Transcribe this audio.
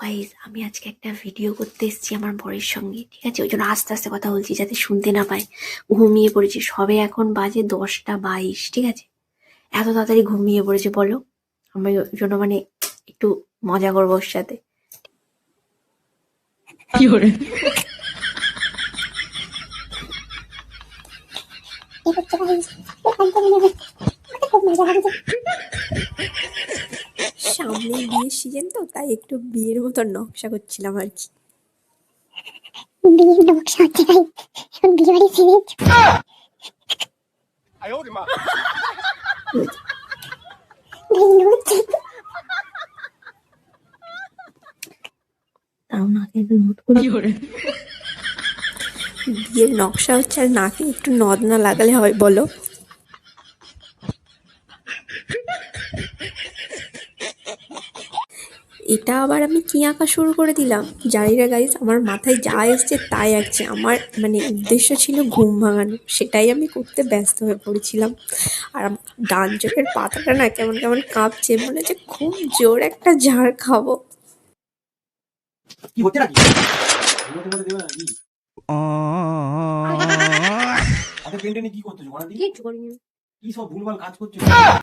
Guys আমি আজকে একটা ভিডিও করতে এসেছি আমার বরের সঙ্গে ঠিক আছে? ওই জন্য আস্তে আস্তে কথা বলছি যাতে শুনতে না পায়। ঘুমিয়ে পড়েছি সবে এখন বাজে দশটা বাইশ ঠিক আছে? এত তাড়াতাড়ি ঘুমিয়ে পড়েছে বলো। আমি ওই জন্য মানে একটু মজা করব ওর সাথে। সামনে বিয়ের সিজন তো তাই একটু বিয়ের মতো নকশা করছিলাম আর কি। বিয়ের নকশা হচ্ছে তাই এখন বিয়ে বাড়ি সিজন একটু বিয়ের নকশা হচ্ছে আর নাকে একটু নদ না লাগালে হয় বলো। এটা আবার আমি কি আঁকা শুরু করে দিলাম? জানি না গাইজ আমার মাথায় যা এসছে তাই আঁকছে। আমার মানে উদ্দেশ্য ছিল ঘুম ভাঙানো সেটাই আমি করতে ব্যস্ত হয়ে পড়েছিলাম। আর ডান চোখের পাতাটা না কেমন কেমন কাঁপছে মনে হচ্ছে খুব জোর একটা ঝাড় খাব। কি হচ্ছে নাকি করতেছো করিনি। কি সব ভুলভাল কাজ করছ